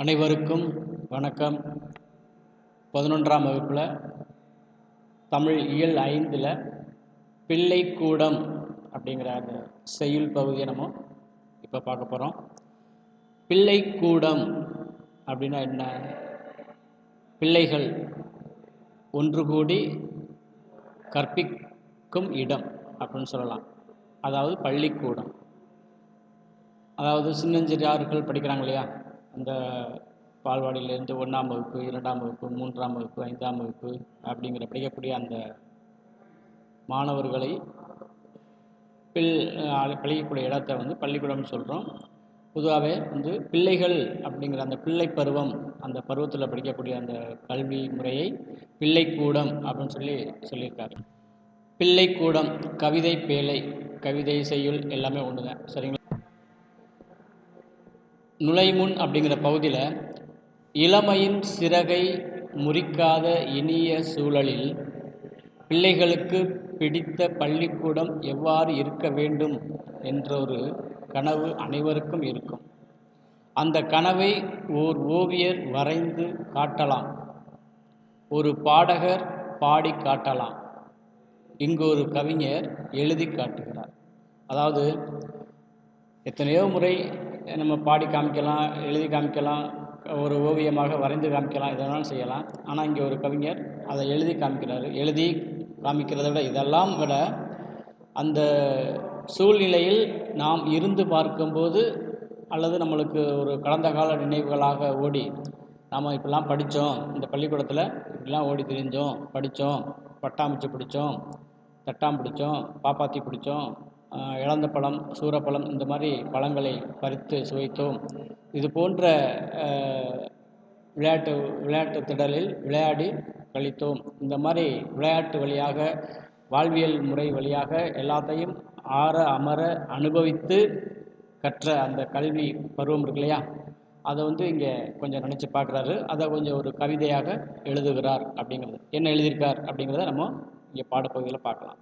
அனைவருக்கும் வணக்கம். பதினொன்றாம் வகுப்பில் தமிழ் இயல் ஐந்தில் பிள்ளைக்கூடம் அப்படிங்கிற அந்த செய்யுள் பகுதியை நம்ம இப்போ பார்க்க போகிறோம் பிள்ளைக்கூடம் அப்படின்னா என்ன? பிள்ளைகள் ஒன்று கூடி கற்பிக்கும் இடம் அப்படின்னு சொல்லலாம். அதாவது பள்ளிக்கூடம். அதாவது சின்னஞ்சிறார்கள் படிக்கிறாங்க இல்லையா? அந்த பால்வாடியிலேருந்து ஒன்றாம் வகுப்பு இரண்டாம் வகுப்பு மூன்றாம் வகுப்பு ஐந்தாம் வகுப்பு அப்படிங்கிற படிக்கக்கூடிய அந்த மாணவர்களை பில் படிக்கக்கூடிய இடத்த வந்து பள்ளிக்கூடம்னு சொல்கிறோம் பொதுவாகவே வந்து பிள்ளைகள் அப்படிங்கிற அந்த பிள்ளை பருவம் அந்த பருவத்தில் படிக்கக்கூடிய அந்த கல்வி முறையை பிள்ளைக்கூடம் அப்படின்னு சொல்லி சொல்லியிருக்காரு. பிள்ளைக்கூடம் கவிதை பேழை கவிதை செய்யுள் எல்லாமே ஒன்று தான் சரிங்களா? நுழைமுன் அப்படிங்கிற பகுதியில் இளமையின் சிறகை முறிக்காத இனிய சூழலில் பிள்ளைகளுக்கு பிடித்த பள்ளிக்கூடம் எவ்வாறு இருக்க வேண்டும் என்ற ஒரு கனவு அனைவருக்கும் இருக்கும். அந்த கனவை ஓர் ஓவியர் வரைந்து காட்டலாம். ஒரு பாடகர் பாடி காட்டலாம். இங்கு ஒரு கவிஞர் எழுதி காட்டுகிறார். அதாவது எத்தனையோ முறை நம்ம பாடி காமிக்கலாம் எழுதி காமிக்கலாம் ஒரு ஓவியமாக வரைந்து காமிக்கலாம் இதெல்லாம் செய்யலாம். ஆனால் இங்கே ஒரு கவிஞர் அதை எழுதி காமிக்கிறாரு. எழுதி காமிக்கிறதை விட இதெல்லாம் விட அந்த சூழ்நிலையில் நாம் இருந்து பார்க்கும்போது அல்லது நம்மளுக்கு ஒரு கடந்த கால நினைவுகளாக ஓடி நாம் இப்படிலாம் படித்தோம் இந்த பள்ளிக்கூடத்தில் இப்படிலாம் ஓடி திரிஞ்சோம் படித்தோம் பட்டாம்பூச்சி பிடிச்சோம் தட்டாம் பிடிச்சோம் பாப்பாத்தி பிடிச்சோம் இழந்த பழம் சூரப்பழம் இந்த மாதிரி பழங்களை பறித்து சுவைத்தோம். இது போன்ற விளையாட்டு விளையாட்டு திடலில் விளையாடி கழித்தோம். இந்த மாதிரி விளையாட்டு வழியாக வாழ்வியல் முறை வழியாக எல்லாத்தையும் ஆற அமர அனுபவித்து கற்ற அந்த கல்வி பருவம் இருக்கு இல்லையா? அதை வந்து இங்கே கொஞ்சம் நினச்சி பார்க்குறாரு. அதை கொஞ்சம் ஒரு கவிதையாக எழுதுகிறார் அப்படிங்கிறது. என்ன எழுதியிருக்கார் அப்படிங்கிறத நம்ம இங்கே பாடப்பகுதியில் பார்க்கலாம்.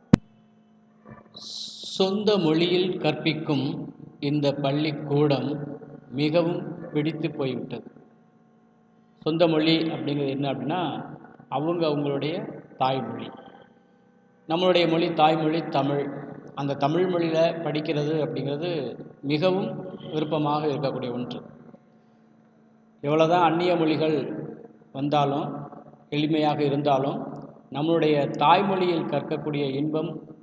சொந்த மொழியில் கற்பிக்கும் இந்த பள்ளிக்கூடம் மிகவும் பிடித்து போய்விட்டது. சொந்த மொழி அப்படிங்கிறது என்ன அப்படின்னா அவங்க அவங்களுடைய தாய்மொழி. நம்மளுடைய மொழி தாய்மொழி தமிழ். அந்த தமிழ் மொழியில் படிக்கிறது அப்படிங்கிறது மிகவும் விருப்பமாக இருக்கக்கூடிய ஒன்று. எவ்வளோதான் அந்நிய மொழிகள் வந்தாலும் எளிமையாக இருந்தாலும் நம்மளுடைய தாய்மொழியில் கற்கக்கூடிய இன்பம்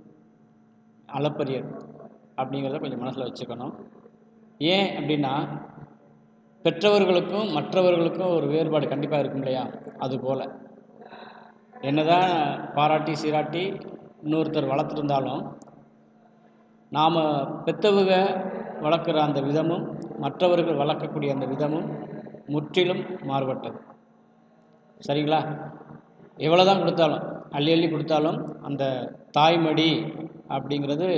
அளப்பரியர் அப்படிங்கிறத கொஞ்சம் மனசில் வச்சுக்கணும். ஏன் அப்படின்னா பெற்றவர்களுக்கும் மற்றவர்களுக்கும் ஒரு வேறுபாடு கண்டிப்பாக இருக்கும் இல்லையா? அதுபோல் என்னதான் பாராட்டி சீராட்டி இன்னொருத்தர் வளர்த்துருந்தாலும் நாம் பெற்றவங்க வளர்க்குற அந்த விதமும் மற்றவர்கள் வளர்க்கக்கூடிய அந்த விதமும் முற்றிலும் மாறுபட்டது. சரிங்களா? எவ்வளோ தான் கொடுத்தாலும் அள்ளி அள்ளி கொடுத்தாலும் அந்த தாய்மடி அப்படிங்கிறது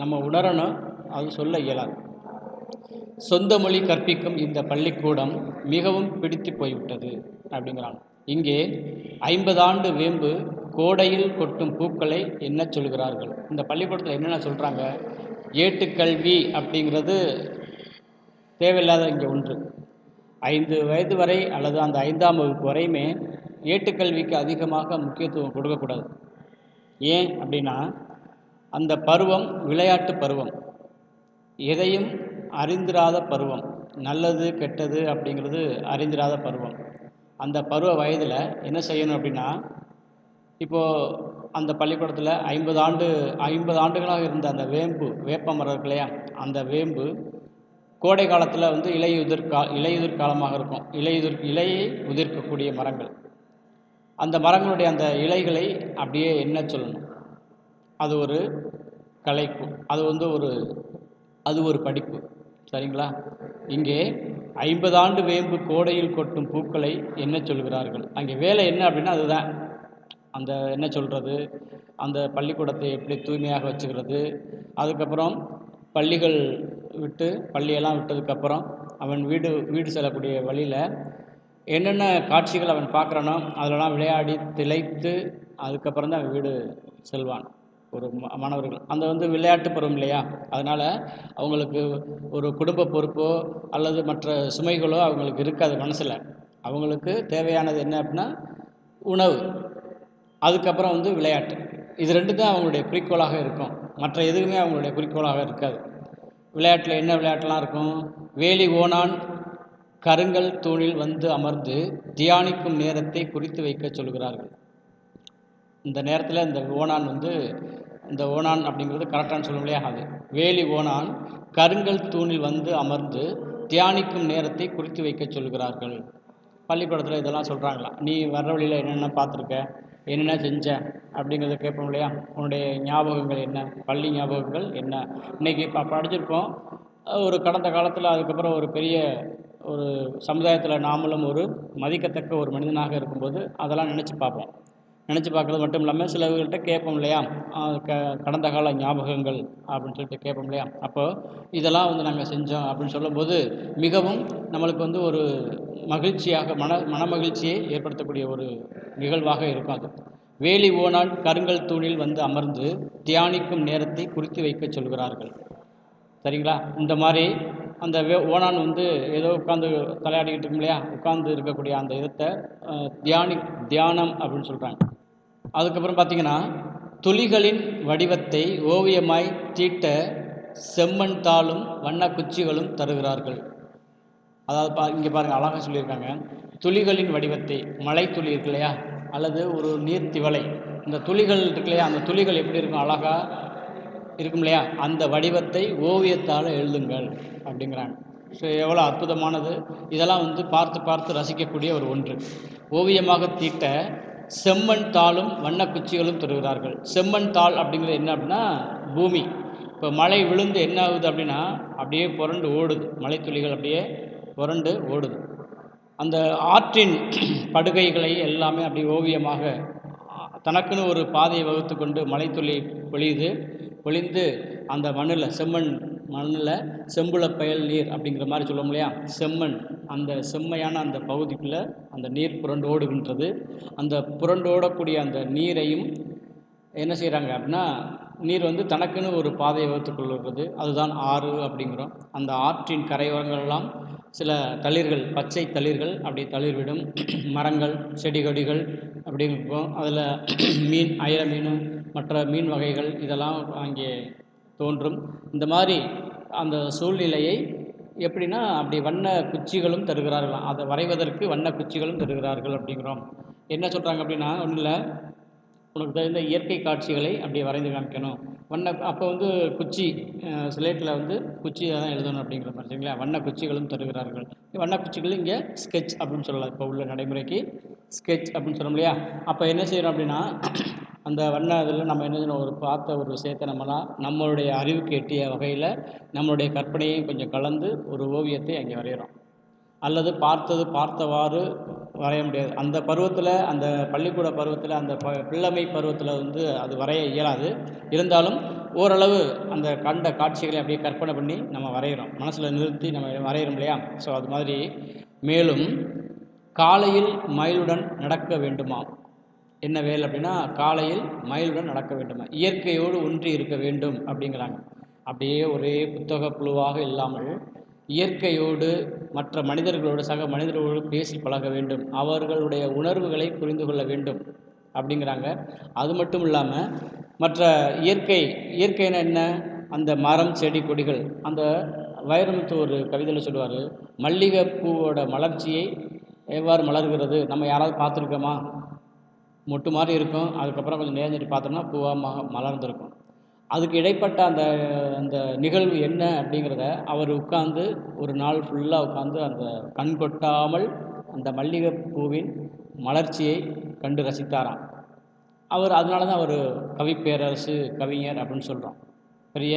நம்ம உணரணும் அது சொல்ல இயலாது. சொந்த மொழி கற்பிக்கும் இந்த பள்ளிக்கூடம் மிகவும் பிடித்து போய்விட்டது அப்படிங்கிறாங்க. இங்கே ஐம்பது ஆண்டு வேம்பு கோடையில் கொட்டும் பூக்களை என்ன சொல்கிறார்கள்? இந்த பள்ளிக்கூடத்தில் என்னென்ன சொல்கிறாங்க ஏட்டுக்கல்வி அப்படிங்கிறது தேவையில்லாத இங்கே ஒன்று. ஐந்து வயது வரை அல்லது அந்த ஐந்தாம் வகுப்பு வரையுமே ஏட்டுக்கல்விக்கு அதிகமாக முக்கியத்துவம் கொடுக்கக்கூடாது. ஏன் அப்படின்னா அந்த பருவம் விளையாட்டு பருவம். எதையும் அறிந்திராத பருவம். நல்லது கெட்டது அப்படிங்கிறது அறிந்திராத பருவம். அந்த பருவ வயதில் என்ன செய்யணும் அப்படின்னா இப்போது அந்த பள்ளிக்கூடத்தில் ஐம்பது ஆண்டு ஐம்பது ஆண்டுகளாக இருந்த அந்த வேம்பு வேப்ப மரம் இருக்கு இல்லையா? அந்த வேம்பு கோடை காலத்தில் வந்து இலையுதிர் கா இலையுதிர் காலமாக இருக்கும். இலையுதிர் இலையை உதிர்க்கக்கூடிய மரங்கள். அந்த மரங்களுடைய அந்த இலைகளை அப்படியே என்ன சொல்லணும்? அது ஒரு கலைப்பு. அது வந்து ஒரு அது ஒரு படிப்பு. சரிங்களா? இங்கே ஐம்பது ஆண்டு வேம்பு கோடையில் கொட்டும் பூக்களை என்ன சொல்கிறார்கள்? அங்கே வேலை என்ன அப்படின்னா அதுதான். அந்த என்ன சொல்கிறது அந்த பள்ளிக்கூடத்தை எப்படி தூய்மையாக வச்சுக்கிறது? அதுக்கப்புறம் பள்ளிகள் விட்டு பள்ளியெல்லாம் விட்டதுக்கப்புறம் அவன் வீடு வீடு செல்லக்கூடிய வழியில் என்னென்ன காட்சிகள் அவன் பார்க்குறானோ அதிலலாம் விளையாடி திளைத்து அதுக்கப்புறம் தான் அவன் வீடு செல்வான். ஒரு மாணவர்கள். அந்த வந்து விளையாட்டு பருவம் இல்லையா? அதனால் அவங்களுக்கு ஒரு குடும்ப பொறுப்போ அல்லது மற்ற சுமைகளோ அவங்களுக்கு இருக்காது மனசில். அவங்களுக்கு தேவையானது என்ன அப்படின்னா உணவு. அதுக்கப்புறம் வந்து விளையாட்டு. இது ரெண்டு தான் அவங்களுடைய குறிக்கோளாக இருக்கும். மற்ற எதுவுமே அவங்களுடைய குறிக்கோளாக இருக்காது. விளையாட்டில் என்ன விளையாட்டுலாம் இருக்கும்? வேலி ஓணான் கருங்கல் தூணில் வந்து அமர்ந்து தியானிக்கும் நேரத்தை குறித்து வைக்க சொல்கிறார்கள். இந்த நேரத்தில் இந்த ஓணான் வந்து இந்த ஓணான் அப்படிங்கிறது கரெக்டான சொல்ல இல்லையா அது வேலி ஓனான் கருங்கல் தூணில் வந்து அமர்ந்து தியானிக்கும் நேரத்தை குறித்து வைக்க சொல்கிறார்கள். பள்ளிக்கூடத்தில் இதெல்லாம் சொல்கிறாங்களா நீ வர்ற வழியில் என்னென்ன பார்த்துருக்க? என்னென்ன செஞ்ச? அப்படிங்கிறத கேட்போம் இல்லையா? உன்னுடைய ஞாபகங்கள் என்ன? பள்ளி ஞாபகங்கள் என்ன? இன்னைக்கு இப்போ படிச்சிருக்கோம். ஒரு கடந்த காலத்தில் அதுக்கப்புறம் ஒரு பெரிய ஒரு சமுதாயத்தில் நாமளும் ஒரு மதிக்கத்தக்க ஒரு மனிதனாக இருக்கும்போது அதெல்லாம் நினச்சி பார்ப்போம். நினச்சி பார்க்குறது மட்டும் இல்லாமல் சிலவர்கள்ட்ட கேட்போம் இல்லையா? க கடந்த கால ஞாபகங்கள் அப்படின்னு சொல்லிட்டு கேட்போம் இல்லையா? அப்போது இதெல்லாம் வந்து நாங்கள் செஞ்சோம் அப்படின்னு சொல்லும்போது மிகவும் நம்மளுக்கு வந்து ஒரு மகிழ்ச்சியாக மன மன மகிழ்ச்சியை ஏற்படுத்தக்கூடிய ஒரு நிகழ்வாக இருக்கும் அது. வேலி ஓனால் கருங்கல் தூணில் வந்து அமர்ந்து தியானிக்கும் நேரத்தை குறித்து வைக்க சொல்கிறார்கள். சரிங்களா? இந்த மாதிரி அந்த வே ஓணான் வந்து ஏதோ உட்காந்து தலையாடிக்கிட்டு இருக்கும் இல்லையா? உட்காந்து இருக்கக்கூடிய அந்த இதத்தை தியானி தியானம் அப்படின்னு சொல்கிறாங்க அதுக்கப்புறம் பார்த்தீங்கன்னா துளிகளின் வடிவத்தை ஓவியமாய் தீட்ட செம்மண் தாளும் வண்ண குச்சிகளும் தருகிறார்கள். அதாவது பா இங்கே பாருங்கள் அழகாக சொல்லியிருக்காங்க. துளிகளின் வடிவத்தை மழை துளி இருக்கு இல்லையா? அல்லது ஒரு நீர் திவலை இந்த துளிகள் இருக்கு இல்லையா? அந்த துளிகள் எப்படி இருக்கும்? அழகா இருக்கும் இல்லையா? அந்த வடிவத்தை ஓவியத்தால் எழுதுங்கள் அப்படிங்கிறாங்க. ஸோ எவ்வளோ அற்புதமானது. இதெல்லாம் வந்து பார்த்து பார்த்து ரசிக்கக்கூடிய ஒரு ஒன்று. ஓவியமாக தீட்ட செம்மண் தாளும் வண்ணக்குச்சிகளும் தருகிறார்கள் செம்மண் தாள் அப்படிங்கிறது என்ன அப்படின்னா பூமி. இப்போ மழை விழுந்து என்ன ஆகுது அப்படின்னா அப்படியே புரண்டு ஓடுது. மலைத்துளிகள் அப்படியே புரண்டு ஓடுது. அந்த ஆற்றின் படுகைகளை எல்லாமே அப்படி ஓவியமாக தனக்குன்னு ஒரு பாதையை வகுத்து கொண்டு மலைத்துளி பொழியுது. பொழிந்து அந்த மண்ணில் செம்மண் மண்ணில் செம்புல பயல் நீர் அப்படிங்கிற மாதிரி சொல்லுவோம் இல்லையா? செம்மண். அந்த செம்மையான அந்த பகுதிக்குள்ளே அந்த நீர் புரண்டு ஓடுகின்றது. அந்த புரண்டு ஓடக்கூடிய அந்த நீரையும் என்ன செய்கிறாங்க அப்படின்னா நீர் வந்து தனக்குன்னு ஒரு பாதையை வகுத்துக்கொள்கிறது அதுதான் ஆறு அப்படிங்கிறோம். அந்த ஆற்றின் கரையோரங்களெல்லாம் சில தளிர்கள் பச்சை தளிர்கள் அப்படி தளிர்விடும். மரங்கள் செடி கொடிகள் அப்படி அதில் மீன் அயிர மீன் மற்ற மீன் வகைகள் இதெல்லாம் அங்கே தோன்றும். இந்த மாதிரி அந்த சூழ்நிலையை எப்படின்னா அப்படி வண்ண குச்சிகளும் தருகிறார்களாம் அதை வரைவதற்கு வண்ண குச்சிகளும் தருகிறார்கள் அப்படிங்கிறோம். என்ன சொல்கிறாங்க அப்படின்னா ஒன்றும் இல்லை. உனக்கு தெரிந்த இயற்கை காட்சிகளை அப்படியே வரைந்து காமிக்கணும். வண்ண அப்போ வந்து குச்சி ஸ்லேட்டில் வந்து குச்சி தான் எழுதணும் அப்படிங்கிற மாதிரி சரிங்களா? வண்ண குச்சிகளும் தருகிறார்கள். வண்ண குச்சிகள் இங்கே ஸ்கெட்ச் அப்படின்னு சொல்லலாம் இப்போ உள்ள நடைமுறைக்கு. ஸ்கெட்ச் அப்படின்னு சொல்லணும் இல்லையா? அப்போ என்ன செய்யணும் அப்படின்னா அந்த வண்ண இதில் நம்ம என்ன செய்யணும் ஒரு பார்த்த ஒரு விஷயத்தை நம்மளாம் நம்மளுடைய அறிவுக்கு எட்டிய வகையில் நம்மளுடைய கற்பனையும் கொஞ்சம் கலந்து ஒரு ஓவியத்தை அங்கே வரைகிறோம் அல்லது பார்த்தது பார்த்தவாறு வரைய முடியாது. அந்த பருவத்தில் அந்த பள்ளிக்கூட பருவத்தில் அந்த ப பிள்ளைமை பருவத்தில் வந்து அது வரைய இயலாது. இருந்தாலும் ஓரளவு அந்த கண்ட காட்சிகளை அப்படியே கற்பனை பண்ணி நம்ம வரைகிறோம் மனசில் நிறுத்தி நம்ம வரைகிறோம் இல்லையா? ஸோ அது மாதிரி. மேலும் காலையில் மயிலுடன் நடக்க வேண்டுமா என்ன வேல் அப்படின்னா காலையில் மயிலுடன் நடக்க வேண்டுமா? இயற்கையோடு ஒன்றி இருக்க வேண்டும் அப்படிங்கிறாங்க. அப்படியே ஒரே புத்தக புழுவாக இல்லாமல் இயற்கையோடு மற்ற மனிதர்களோடு சக மனிதர்களோடு பேசி பழக வேண்டும். அவர்களுடைய உணர்வுகளை புரிந்து கொள்ள வேண்டும் அப்படிங்கிறாங்க. அது மட்டும் இல்லாமல் மற்ற இயற்கை இயற்கைனா என்ன? அந்த மரம் செடி கொடிகள். அந்த வைரமுத்து ஒரு கவிதையில் சொல்லுவார் மல்லிகைப்பூவோட மலர்ச்சியை எவ்வாறு மலர்கிறது? நம்ம யாராவது பார்த்துருக்கோமா? மொட்டு மாதிரி இருக்கும். அதுக்கப்புறம் கொஞ்சம் நேர்ந்துட்டு பார்த்தோம்னா பூவாக ம மலர்ந்துருக்கும். அதுக்கு இடைப்பட்ட அந்த அந்த நிகழ்வு என்ன அப்படிங்கிறத அவர் உட்கார்ந்து ஒரு நாள் ஃபுல்லாக உட்காந்து அந்த கண் கொட்டாமல் அந்த மல்லிகைப்பூவின் மலர்ச்சியை கண்டு ரசித்தாராம். அவர் அதனால தான் அவர் கவிப்பேரரசு கவிஞர் அப்படின்னு சொல்கிறோம் பெரிய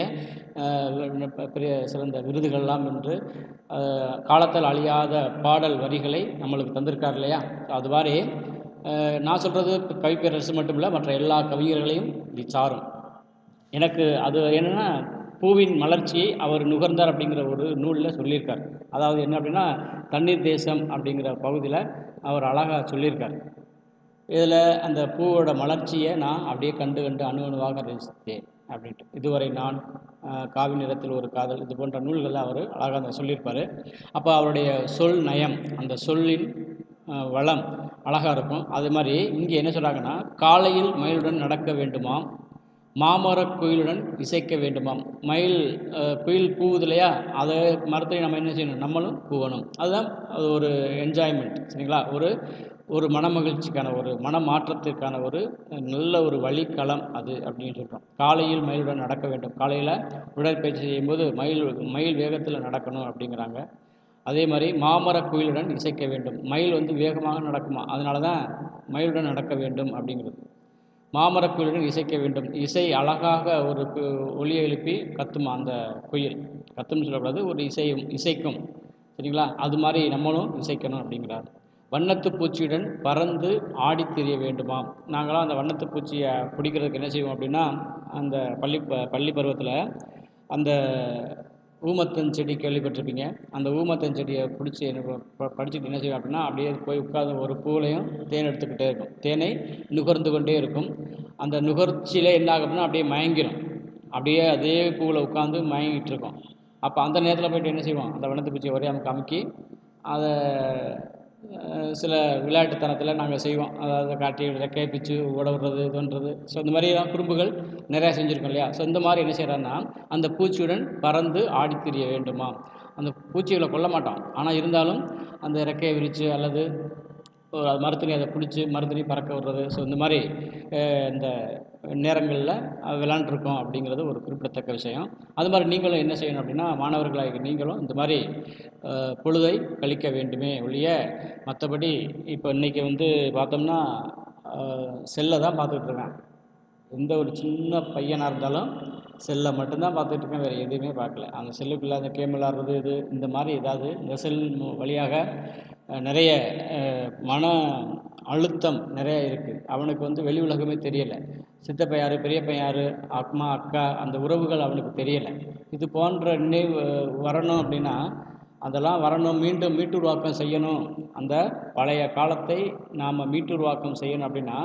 பெரிய சிறந்த விருதுகள்லாம் வென்று காலத்தால் அழியாத பாடல் வரிகளை நம்மளுக்கு தந்திருக்கார் இல்லையா? அது மாதிரி நான் சொல்கிறது கவிப்பேரரசு மட்டும் இல்லை மற்ற எல்லா கவிஞர்களையும் இது சாரும். எனக்கு அது என்னென்னா பூவின் மலர்ச்சியை அவர் நுகர்ந்தார் அப்படிங்கிற ஒரு நூலில் சொல்லியிருக்கார். அதாவது என்ன அப்படின்னா தண்ணீர் தேசம் அப்படிங்கிற பகுதியில் அவர் அழகாக சொல்லியிருக்கார். இதில் அந்த பூவோட மலர்ச்சியை நான் அப்படியே கண்டு கண்டு அணு அணுவாக ரசித்தேன். அப்படின்ட்டு. இதுவரை நான் காவி நிறத்தில் ஒரு காதல் இது போன்ற நூல்களில் அவர் அழகாக அந்த சொல்லியிருப்பார். அப்போ அவருடைய சொல் நயம் அந்த சொல்லின் வளம் அழகாக இருக்கும். அது மாதிரி இங்கே என்ன சொல்கிறாங்கன்னா காலையில் மயிலுடன் நடக்க வேண்டுமாம் மாமரக் குயிலுடன் இசைக்க வேண்டுமாம். மயில் குயில் கூவுது இல்லையா? அதை மரத்தை நம்ம என்ன செய்யணும்? நம்மளும் கூவணும் அதுதான் அது ஒரு என்ஜாய்மெண்ட் சரிங்களா? ஒரு ஒரு மனமகிழ்ச்சிக்கான ஒரு மன மாற்றத்திற்கான ஒரு நல்ல ஒரு வழிக்களம் அது அப்படின்னு சொல்கிறோம் காலையில் மயிலுடன் நடக்க வேண்டும். காலையில் உடற்பயிற்சி செய்யும்போது மயில் மயில் வேகத்தில் நடக்கணும் அப்படிங்கிறாங்க. அதே மாதிரி மாமரக் குயிலுடன் இசைக்க வேண்டும். மயில் வந்து வேகமாக நடக்குமா? அதனால தான் மயிலுடன் நடக்க வேண்டும் அப்படிங்கிறது. மாமரக் குயிலுடன் இசைக்க வேண்டும். இசை அழகாக ஒரு ஒளியை எழுப்பி கத்துமா அந்த குயில்? கத்தும்னு சொல்லக்கூடாது ஒரு இசையும் இசைக்கும். சரிங்களா? அது மாதிரி நம்மளும் இசைக்கணும் அப்படிங்கிறார். வண்ணத்து பூச்சியுடன் பறந்து ஆடித் திரிய வேண்டுமாம். நாங்களாம் அந்த வண்ணத்து பூச்சியை பிடிக்கிறதுக்கு என்ன செய்வோம் அப்படின்னா அந்த பள்ளி ப பள்ளி பருவத்தில் அந்த ஊமத்தன் செடி கேள்விப்பட்டிருப்பீங்க. அந்த ஊமத்தன் செடியை பிடிச்சி எனக்கு ப- படிச்சுட்டு என்ன செய்வோம் அப்படின்னா அப்படியே போய் உட்காந்து ஒரு பூவிலையும் தேன் எடுத்துக்கிட்டே இருக்கும். தேனை நுகர்ந்து கொண்டே இருக்கும். அந்த நுகர்ச்சியில் என்ன ஆகும் அப்படின்னா அப்படியே மயங்கிடும் அப்படியே அதே பூவில் உட்காந்து மயங்கிட்டு இருக்கோம். அப்போ அந்த நேரத்தில் போய்ட்டு என்ன செய்வோம்? அந்த வண்ணத்து பூச்சியை ஒரே நமக்கு அமுக்கி அதை சில விளையாட்டுத்தனத்தில் நாங்கள் செய்வோம். அதாவது காட்டி ரெக்கையை கேப்பிச்சு ஓட விடுறது இதுன்றது ஸோ இந்த மாதிரிலாம் குறும்புகள் நிறையா செஞ்சுருக்கோம் இல்லையா? ஸோ இந்த மாதிரி என்ன செய்கிறான்னா அந்த பூச்சியுடன் பறந்து ஆடித் திரிய வேண்டுமா? அந்த பூச்சிகளை கொல்ல மாட்டோம். ஆனால் இருந்தாலும் அந்த ரெக்கையை விரித்து அல்லது ஒரு அது மரத்துணி அதை பிடிச்சி மரத்துணி பறக்க விடுறது. ஸோ இந்த மாதிரி இந்த நேரங்களில் விளாண்டுருக்கோம் அப்படிங்கிறது ஒரு குறிப்பிடத்தக்க விஷயம். அது மாதிரி நீங்களும் என்ன செய்யணும் அப்படின்னா மாணவர்களாக நீங்களும் இந்த மாதிரி பொழுதை கழிக்க வேண்டுமே ஒழிய மற்றபடி இப்போ இன்றைக்கி வந்து பார்த்தோம்னா செல்லை தான் பார்த்துக்கிட்டு இருக்கேன் எந்த ஒரு சின்ன பையனாக இருந்தாலும் செல்லை மட்டும்தான் பார்த்துட்டு இருக்கேன் வேறு எதுவுமே பார்க்கல. அந்த செல்லுக்குள்ளே அந்த கேம் விளாட்றது இது இந்த மாதிரி ஏதாவது இந்த செல் வழியாக நிறைய மன அழுத்தம் நிறைய இருக்குது அவனுக்கு வந்து வெளி உலகமே தெரியலை. சித்தப்பன் யார் பெரியப்பன் யார் அம்மா அக்கா அந்த உறவுகள் அவனுக்கு தெரியலை. இது போன்ற நினைவு வரணும் அப்படின்னா அதெல்லாம் வரணும். மீண்டும் மீட்டுருவாக்கம் செய்யணும். அந்த பழைய காலத்தை நாம் மீட்டுருவாக்கம் செய்யணும் அப்படின்னா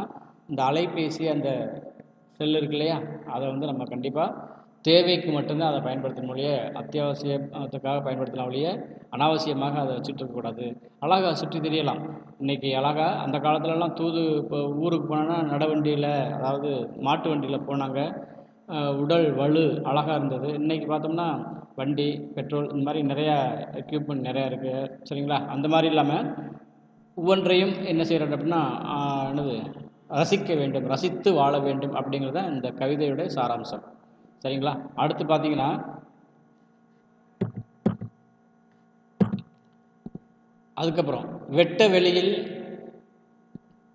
இந்த அலைபேசி அந்த செல் இருக்கு இல்லையா? அதை வந்து நம்ம கண்டிப்பாக தேவைக்கு மட்டும்தான் அதை பயன்படுத்தணும் ஒழிய அத்தியாவசியத்துக்காக பயன்படுத்தலாம் ஒழிய அனாவசியமாக அதை வச்சுட்டு இருக்கக்கூடாது அழகாக சுற்றி தெரியலாம். இன்றைக்கி அழகா அந்த காலத்துலலாம் தூது இப்போ ஊருக்கு போனோன்னா நடவண்டியில் அதாவது மாட்டு வண்டியில் போனாங்க. உடல் வலு அழகாக இருந்தது. இன்றைக்கி பார்த்தோம்னா வண்டி பெட்ரோல் இந்த மாதிரி நிறையா எக்யூப்மெண்ட் நிறையா இருக்குது சரிங்களா? அந்த மாதிரி இல்லாமல் ஒவ்வொன்றையும் என்ன செய்கிறாரு அப்படின்னா என்னது? ரசிக்க வேண்டும் ரசித்து வாழ வேண்டும் அப்படிங்கிறது தான் இந்த கவிதையுடைய சாராம்சம். சரிங்களா? அடுத்து பார்த்தீங்கன்னா அதுக்கப்புறம் வெட்ட வெளியில்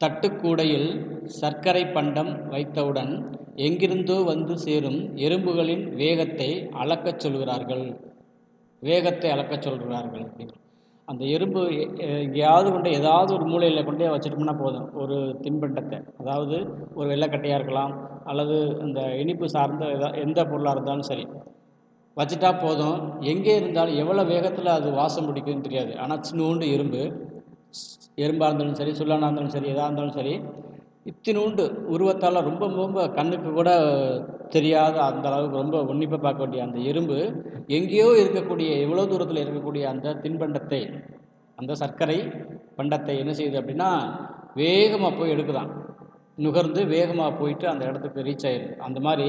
தட்டுக்கூடையில் சர்க்கரை பண்டம் வைத்தவுடன் எங்கிருந்தோ வந்து சேரும் எறும்புகளின் வேகத்தை அளக்கச் சொல்கிறார்கள். வேகத்தை அளக்கச் சொல்கிறார்கள். அப்படின்னு அந்த எறும்பு எங்கேயாவது கொண்டு ஏதாவது ஒரு மூலையில் கொண்டே வச்சிட்டோம்னா போதும். ஒரு தின்பண்டத்தை. அதாவது ஒரு வெள்ளைக்கட்டையாக இருக்கலாம் அல்லது இந்த இனிப்பு சார்ந்த எதா எந்த பொருளாக இருந்தாலும் சரி. வச்சுட்டா போதும். எங்கே இருந்தாலும் எவ்வளோ வேகத்தில் அது வாசம் பிடிக்குதுன்னு தெரியாது. ஆனால் சின்னூண்டு எறும்பு எறும்பாக இருந்தாலும் சரி சுல்லானாக இருந்தாலும் சரி எதாக இருந்தாலும் சரி இத்தினூண்டு உருவத்தால் ரொம்ப ரொம்ப கண்ணுக்கு கூட தெரியாத அந்த அளவுக்கு ரொம்ப உன்னிப்பாக பார்க்க வேண்டிய அந்த எறும்பு எங்கேயோ இருக்கக்கூடிய எவ்வளோ தூரத்தில் இருக்கக்கூடிய அந்த தின்பண்டத்தை அந்த சர்க்கரை பண்டத்தை என்ன செய்யுது அப்படின்னா வேகமாக போய் எடுக்குதான். நுகர்ந்து வேகமாக போயிட்டு அந்த இடத்துக்கு ரீச் ஆயிடுது. அந்த மாதிரி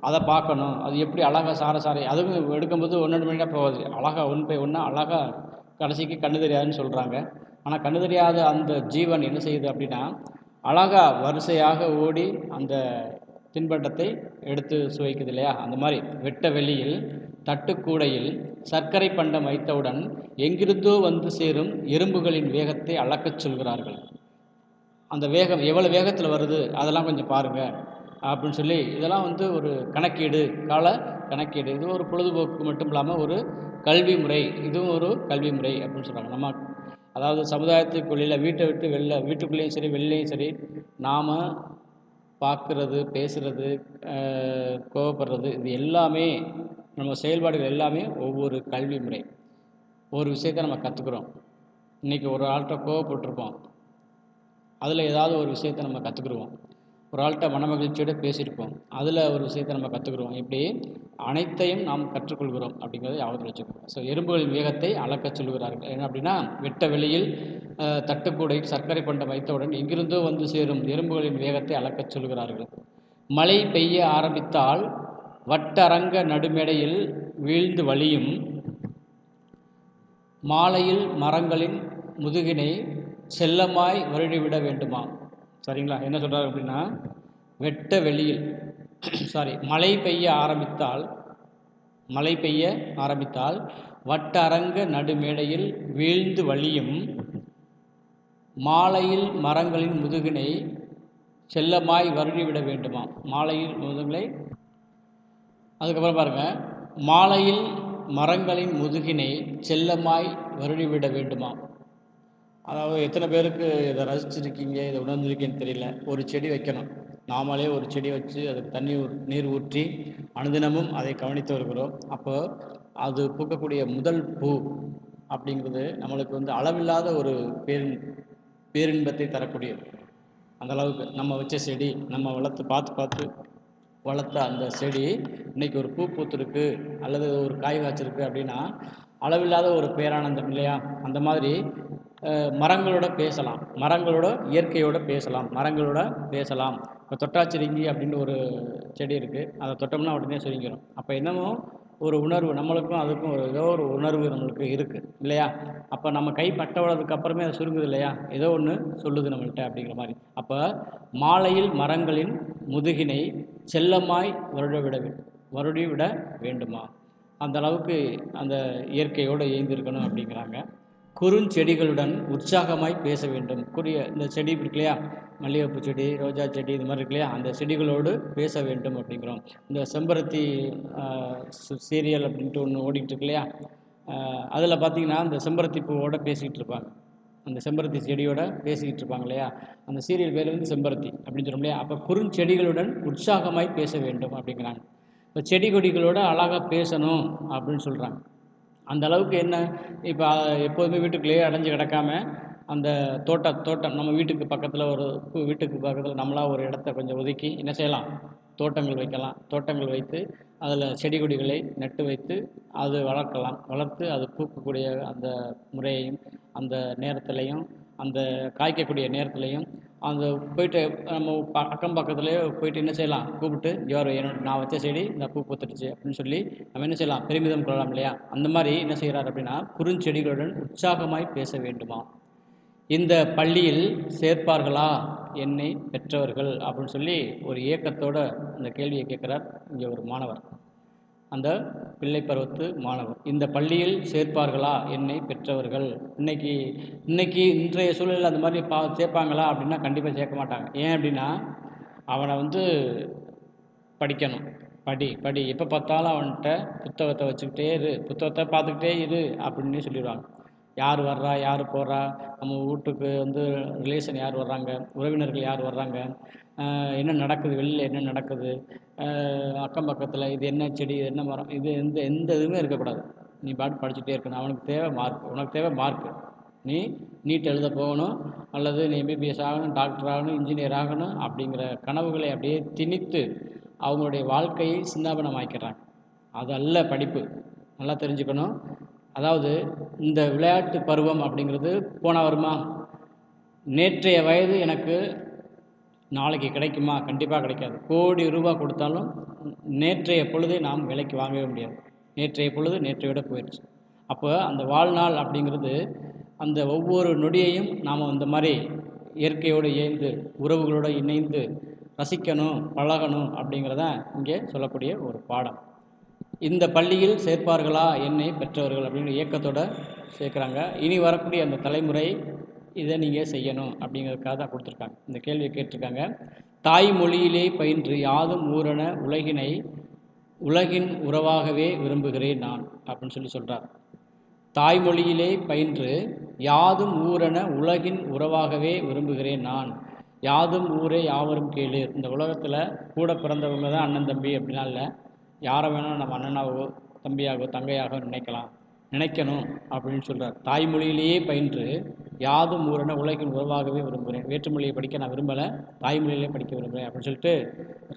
அதை பார்க்கணும். அது எப்படி அழகாக சார சாரை அதுவும் எடுக்கும்போது ஒன்று ரெண்டு மணி போகாது. அழகாக ஒன் பை ஒன்றா அழகாக கடைசிக்கு கண்ணு தெரியாதுன்னு சொல்கிறாங்க ஆனால் கண்ணு தெரியாத அந்த ஜீவன் என்ன செய்யுது அப்படின்னா அழகா வரிசையாக ஓடி அந்த தின்பண்டத்தை எடுத்து சுவைக்குது இல்லையா? அந்த மாதிரி வெட்ட வெளியில் தட்டுக்கூடையில் சர்க்கரை பண்டம் வைத்தவுடன் எங்கிருந்தோ வந்து சேரும் எறும்புகளின் வேகத்தை அளக்கச் சொல்கிறார்கள். அந்த வேகம் எவ்வளோ வேகத்தில் வருது? அதெல்லாம் கொஞ்சம் பாருங்கள் அப்படின்னு சொல்லி இதெல்லாம் வந்து ஒரு கணக்கீடு கால கணக்கீடு. இது ஒரு பொழுதுபோக்கு மட்டும் இல்லாமல் ஒரு கல்வி முறை. இதுவும் ஒரு கல்வி முறை அப்படின்னு சொல்கிறாங்க நம்ம அதாவது சமுதாயத்துக்குள்ளே வீட்டை விட்டு வெளில வீட்டுக்குள்ளேயும் சரி வெளிலேயும் சரி நாம் பார்க்குறது பேசுகிறது கோவப்படுறது இது எல்லாமே நம்ம செயல்பாடுகள் எல்லாமே ஒவ்வொரு கல்வி முறை. ஒரு விஷயத்தை நம்ம கற்றுக்குறோம் இன்றைக்கி ஒரு ஆள்கிட்ட கோவப்பட்டிருப்போம். அதில் ஏதாவது ஒரு விஷயத்தை நம்ம கற்றுக்குருவோம் ஒரு ஆள்கிட்ட மனமகிழ்ச்சியோட பேசியிருப்போம். அதில் ஒரு விஷயத்தை நம்ம கற்றுக்குருவோம் இப்படி அனைத்தையும் நாம் கற்றுக்கொள்கிறோம் அப்படிங்கிறத ஞாபகத்தில் வச்சுக்கோங்க. ஸோ எறும்புகளின் வேகத்தை அளக்க சொல்கிறார்கள் என்ன அப்படின்னா வெட்ட வெளியில் தட்டுக்கூடையில் சர்க்கரை பண்டம் வைத்தவுடன் எங்கிருந்தோ வந்து சேரும் எறும்புகளின் வேகத்தை அளக்கச் சொல்கிறார்கள். மழை பெய்ய ஆரம்பித்தால் வட்டரங்க நடுமேடையில் வீழ்ந்து வழியும் மாலையில் மரங்களின் முதுகினை செல்லமாய் வருடிவிட வேண்டுமா? சரிங்களா? என்ன சொல்கிறார் அப்படின்னா வெட்ட வெளியில் சாரி மழை பெய்ய ஆரம்பித்தால் மழை பெய்ய ஆரம்பித்தால் வட்டரங்க நடுமேடையில் வீழ்ந்து வழியும் மாலையில் மரங்களின் முதுகினை செல்லமாய் வருடிவிட வேண்டுமா மாலையில் முதுகலை அதுக்கப்புறம் பாருங்கள் மாலையில் மரங்களின் முதுகினை செல்லமாய் வருடிவிட வேண்டுமா அதாவது எத்தனை பேருக்கு இதை ரசிச்சிருக்கீங்க இதை உணர்ந்திருக்கீங்கன்னு தெரியல. ஒரு செடி வைக்கணும். நாமளே ஒரு செடி வச்சு அதுக்கு தண்ணி நீர் ஊற்றி அனுதினமும் அதை கவனித்து வருகிறோம். அப்போ அது பூக்கக்கூடிய முதல் பூ அப்படிங்கிறது நம்மளுக்கு வந்து அளவில்லாத ஒரு பேரின் பேரின்பத்தை தரக்கூடியது. அந்த அளவுக்கு நம்ம வச்ச செடி நம்ம வளர்த்து பார்த்து பார்த்து வளர்த்த அந்த செடி இன்னைக்கு ஒரு பூ பூத்திருக்கு அல்லது ஒரு காய் காய்ச்சிருக்கு அப்படின்னா அளவில்லாத ஒரு பேரானந்தம் இல்லையா அந்த மாதிரி மரங்களோட பேசலாம். மரங்களோட இயற்கையோட பேசலாம். மரங்களோட பேசலாம். இப்போ தொட்டாச்சிரிங்கி அப்படின்னு ஒரு செடி இருக்குது அதை தொட்டோம்னா உடனே சுருங்கிடும் அப்போ என்னமோ ஒரு உணர்வு நம்மளுக்கும் அதுக்கும் ஒரு ஏதோ ஒரு உணர்வு நம்மளுக்கு இருக்குது இல்லையா? அப்போ நம்ம கை பட்டவளதுக்கு அப்புறமே அது சுருங்குது இல்லையா? ஏதோ ஒன்று சொல்லுது நம்மள்கிட்ட அப்படிங்கிற மாதிரி. அப்போ மாலையில் மரங்களின் முதுகினை செல்லமாய் வருடவிட விட வருடி விட வேண்டுமா? அந்த அளவுக்கு அந்த இயற்கையோடு இயந்திருக்கணும் அப்படிங்கிறாங்க. குறுஞ்செடிகளுடன் உற்சாகமாய் பேச வேண்டும். குறிய இந்த செடி இருக்கு இல்லையா மல்லிகைப்பூ செடி ரோஜா செடி இது மாதிரி இருக்கு இல்லையா அந்த செடிகளோடு பேச வேண்டும் அப்படிங்கிறோம். இந்த செம்பருத்தி சீரியல் அப்படின்ட்டு ஒன்று ஓடிக்கிட்டு இருக்கு இல்லையா? அதில் பார்த்தீங்கன்னா அந்த செம்பருத்தி பூவோட பேசிக்கிட்டு இருப்பாங்க. அந்த செம்பருத்தி செடியோட பேசிக்கிட்டு இருப்பாங்க இல்லையா? அந்த சீரியல் பேர் வந்து செம்பருத்தி அப்படின்னு சொல்லும் இல்லையா? அப்போ குறுஞ்செடிகளுடன் உற்சாகமாய் பேச வேண்டும் அப்படிங்கிறாங்க. இப்போ செடி கொடிகளோட அழகாக பேசணும் அப்படின்னு சொல்கிறாங்க அந்த அளவுக்கு என்ன இப்போ எப்போதுமே வீட்டுக்குள்ளேயே அடைஞ்சு கிடக்காம அந்த தோட்ட தோட்டம் நம்ம வீட்டுக்கு பக்கத்தில் ஒரு வீட்டுக்கு பக்கத்தில் நம்மளாக ஒரு இடத்த கொஞ்சம் ஒதுக்கி என்ன செய்யலாம்? தோட்டங்கள் வைக்கலாம். தோட்டங்கள் வைத்து அதில் செடி கொடிகளை நட்டு வைத்து அது வளர்க்கலாம். வளர்த்து அது பூக்கக்கூடிய அந்த முறையையும் அந்த நேரத்திலையும் அந்த காய்க்கக்கூடிய நேரத்திலையும் அந்த போயிட்டு நம்ம ப- அக்கம் பக்கத்துலேயே போயிட்டு என்ன செய்யலாம்? கூப்பிட்டு ஜோர் என்னோட நான் வச்ச செடி இந்த பூ பூத்துடுச்சு அப்படின்னு சொல்லி நம்ம என்ன செய்யலாம்? பெருமிதம் கொள்ளலாம் இல்லையா? அந்த மாதிரி என்ன செய்கிறார் அப்படின்னா குறுஞ்செடிகளுடன் உற்சாகமாய் பேச வேண்டுமா? இந்த பள்ளியில் சேர்ப்பார்களா? என்னை பெற்றவர்கள் அப்படின்னு சொல்லி ஒரு ஏக்கத்தோட அந்த கேள்வியை கேட்குறார் இங்கே ஒரு மாணவர். அந்த பிள்ளை பருவத்து மாணவர். இந்த பள்ளியில் சேர்ப்பார்களா? என்னை பெற்றவர்கள். இன்னைக்கு இன்னைக்கு இன்றைய சூழலில் அந்த மாதிரி பா சேர்ப்பாங்களா அப்படின்னா கண்டிப்பாக சேர்க்க மாட்டாங்க. ஏன் அப்படின்னா அவனை வந்து படிக்கணும். படி படி. எப்போ பார்த்தாலும் அவன்கிட்ட புத்தகத்தை வச்சுக்கிட்டே இரு. புத்தகத்தை பார்த்துக்கிட்டே இரு அப்படின்னு சொல்லிடுவாங்க. யார் வர்றா? யார் போகிறா நம்ம வீட்டுக்கு வந்து ரிலேஷன் யார் வர்றாங்க? உறவினர்கள் யார் வர்றாங்க? என்ன நடக்குது? வெளியில் என்ன நடக்குது? அக்கம் பக்கத்தில் இது என்ன செடி இது என்ன மரம் இது எந்த எந்த இதுவுமே இருக்கக்கூடாது. நீ பாட்டு படிச்சுட்டே இருக்கணும். அவனுக்கு தேவை மார்க் உனக்கு தேவை மார்க் நீ நீட் எழுத போகணும். அல்லது நீ எம்பிபிஎஸ் ஆகணும் டாக்டர் ஆகணும் இன்ஜினியர் ஆகணும் அப்படிங்கிற கனவுகளை அப்படியே திணித்து அவங்களுடைய வாழ்க்கையை சின்னாபனமாக்கிறாங்க அது அல்ல படிப்பு. நல்லா தெரிஞ்சுக்கணும். அதாவது இந்த விளையாட்டு பருவம் அப்படிங்கிறது போன வருமா? நேற்றைய வயது எனக்கு நாளைக்கு கிடைக்குமா? கண்டிப்பாக கிடைக்காது. கோடி ரூபா கொடுத்தாலும் நேற்றைய பொழுதை நாம் விலைக்கு வாங்கவே முடியாது. நேற்றைய பொழுது நேற்றை விட போயிடுச்சு அப்போ அந்த வாழ்நாள் அப்படிங்கிறது அந்த ஒவ்வொரு நொடியையும் நாம் இந்த மாதிரி இயற்கையோடு இயைந்து உறவுகளோடு இணைந்து ரசிக்கணும் பழகணும் அப்படிங்கிறதான் இங்கே சொல்லக்கூடிய ஒரு பாடம். இந்த பள்ளியில் சேர்ப்பார்களா? என்னை பெற்றவர்கள் அப்படின்னு இயக்கத்தோடு சேர்க்குறாங்க. இனி வரக்கூடிய அந்த தலைமுறை இதை நீங்கள் செய்யணும் அப்படிங்கிறதுக்காக தான் கொடுத்துருக்காங்க. இந்த கேள்வியை கேட்டிருக்காங்க. தாய்மொழியிலே பயின்று யாதும் ஊரண உலகினை உலகின் உறவாகவே விரும்புகிறேன் நான் அப்படின்னு சொல்லி சொல்கிறார் தாய்மொழியிலே பயின்று யாதும் ஊரென உலகின் உறவாகவே விரும்புகிறேன் நான். யாதும் ஊரே யாவரும் கேளு இந்த உலகத்தில் கூட பிறந்தவங்க தான் அண்ணன் தம்பி அப்படிலாம் இல்லை. யாரை வேணாலும் நம்ம அண்ணனாகவோ தம்பியாகவோ தங்கையாகவோ நினைக்கலாம். நினைக்கணும் அப்படின்னு சொல்கிறார் தாய்மொழியிலேயே பயின்று யாதும் ஊரன உலகின் உறவாகவே விரும்புகிறேன். வேற்றுமொழியை படிக்க நான் விரும்பலை தாய்மொழியிலே படிக்க விரும்புகிறேன் அப்படின்னு சொல்லிட்டு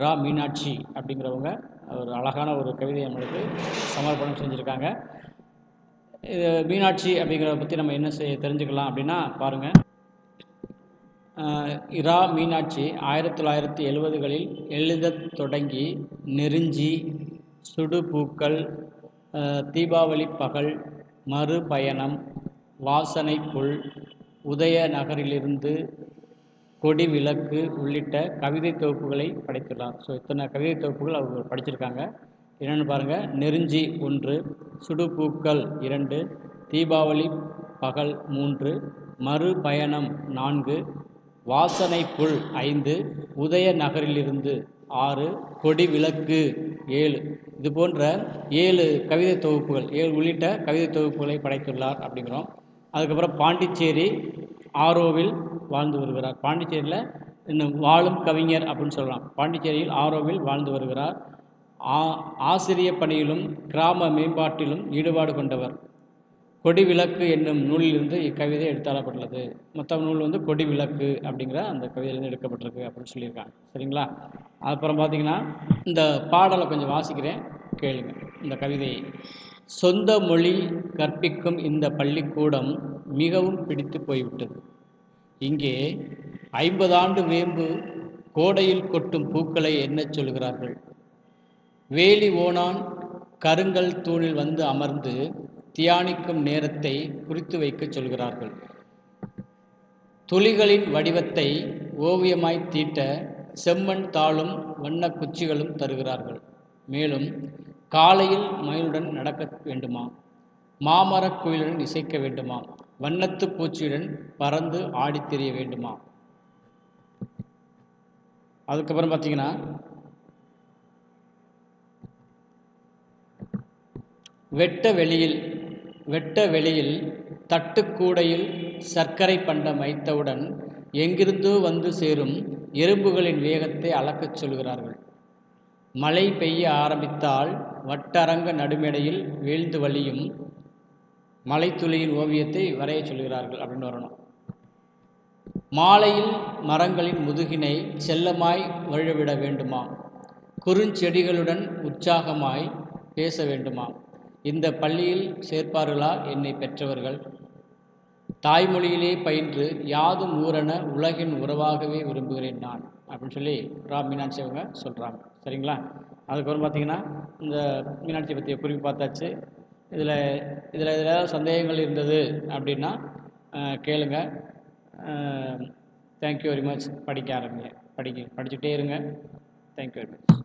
ரா மீனாட்சி அப்படிங்கிறவங்க ஒரு அழகான ஒரு கவிதையை நம்மளுக்கு சமர்ப்பணம் செஞ்சுருக்காங்க. இது மீனாட்சி அப்படிங்கிறத பற்றி நம்ம என்ன செய்ய தெரிஞ்சுக்கலாம் அப்படின்னா பாருங்கள் இரா மீனாட்சி ஆயிரத்தி தொள்ளாயிரத்தி எழுபதுகளில் எழுதத் தொடங்கி நெருஞ்சி சுடு பூக்கள் தீபாவளி பகல் மறுபயணம் வாசனை புல் உதய நகரிலிருந்து கொடி விளக்கு உள்ளிட்ட கவிதை தொகுப்புகளை படைத்துள்ளார். ஸோ இத்தனை கவிதை தொகுப்புகள் அவர் படிச்சிருக்காங்க. என்னென்னு பாருங்கள் நெருஞ்சி ஒன்று சுடுபூக்கள் இரண்டு தீபாவளி பகல் மூன்று மறுபயணம் நான்கு வாசனை புல் ஐந்து உதய நகரிலிருந்து ஆறு கொடி விளக்கு ஏழு. இது போன்ற ஏழு கவிதை தொகுப்புகள் ஏழு உள்ளிட்ட கவிதை தொகுப்புகளை படைத்துள்ளார் அப்படிங்கிறோம். அதுக்கப்புறம் பாண்டிச்சேரி ஆரோவில் வாழ்ந்து வருகிறார். பாண்டிச்சேரியில் இன்னும் வாழும் கவிஞர் அப்படின்னு சொல்லலாம். பாண்டிச்சேரியில் ஆரோவில் வாழ்ந்து வருகிறார். ஆ ஆசிரிய பணியிலும் கிராம மேம்பாட்டிலும் ஈடுபாடு கொண்டவர். கொடி விளக்கு என்னும் நூலிலிருந்து இக்கவிதை எடுத்தாளப்பட்டுள்ளது. மற்ற நூல் வந்து கொடி விளக்கு அப்படிங்கிற அந்த கவிதையிலேருந்து எடுக்கப்பட்டிருக்கு அப்படின்னு சொல்லியிருக்காங்க. சரிங்களா? அப்புறம் பார்த்தீங்கன்னா இந்த பாடலை கொஞ்சம் வாசிக்கிறேன். கேளுங்க. இந்த கவிதையை சொந்த மொழி கற்பிக்கும் இந்த பள்ளிக்கூடம் மிகவும் பிடித்து போய்விட்டது. இங்கே ஐம்பது ஆண்டு வேம்பு கோடையில் கொட்டும் பூக்களை என்ன சொல்கிறார்கள்? வேலி ஓனான் கருங்கல் தூணில் வந்து அமர்ந்து தியானிக்கும் நேரத்தை குறித்து வைக்கச் சொல்கிறார்கள். துளிகளின் வடிவத்தை ஓவியமாய் தீட்ட செம்மண் தாளும் வண்ண குச்சிகளும் தருகிறார்கள். மேலும் காலையில் மயிலுடன் நடக்க வேண்டுமா? மாமரக் குயிலுடன் இசைக்க வேண்டுமா? வண்ணத்து பூச்சியுடன் பறந்து ஆடித்தெரிய வேண்டுமா? அதுக்கப்புறம் பார்த்தீங்கன்னா வெட்ட வெளியில் வெட்ட வெளியில் தட்டுக்கூடையில் சர்க்கரை பண்டம் வைத்தவுடன் எங்கிருந்தோ வந்து சேரும் எறும்புகளின் வேகத்தை அளக்கச் சொல்கிறார்கள். மழை பெய்ய ஆரம்பித்தால் வட்டரங்க நடுமேடையில் வீழ்ந்து வழியும் மலைத்துளியின் ஓவியத்தை வரைய சொல்கிறார்கள் அப்படின்னு வரணும். மாலையில் மரங்களின் முதுகினை செல்லமாய் வழுவிட வேண்டுமா? குறுஞ்செடிகளுடன் உற்சாகமாய் பேச வேண்டுமா? இந்த பள்ளியில் சேர்ப்பார்களா? என்னை பெற்றவர்கள். தாய்மொழியிலே பயின்று யாதும் ஊரென உலகின் உறவாகவே விரும்புகிறேன் நான். அப்படின்னு சொல்லி ரா மீனாட்சி அவங்க சொல்கிறாங்க சரிங்களா? அதுக்கப்புறம் பார்த்தீங்கன்னா இந்த மீனாட்சி பற்றிய குறிப்பு பார்த்தாச்சு. இதில் இதில் இதில் ஏதாவது சந்தேகங்கள் இருந்தது அப்படின்னா கேளுங்க. தேங்க்யூ வெரி மச் படிக்க ஆரம்பிங்க. படிக்க படிச்சுட்டே இருங்க. Thank you very much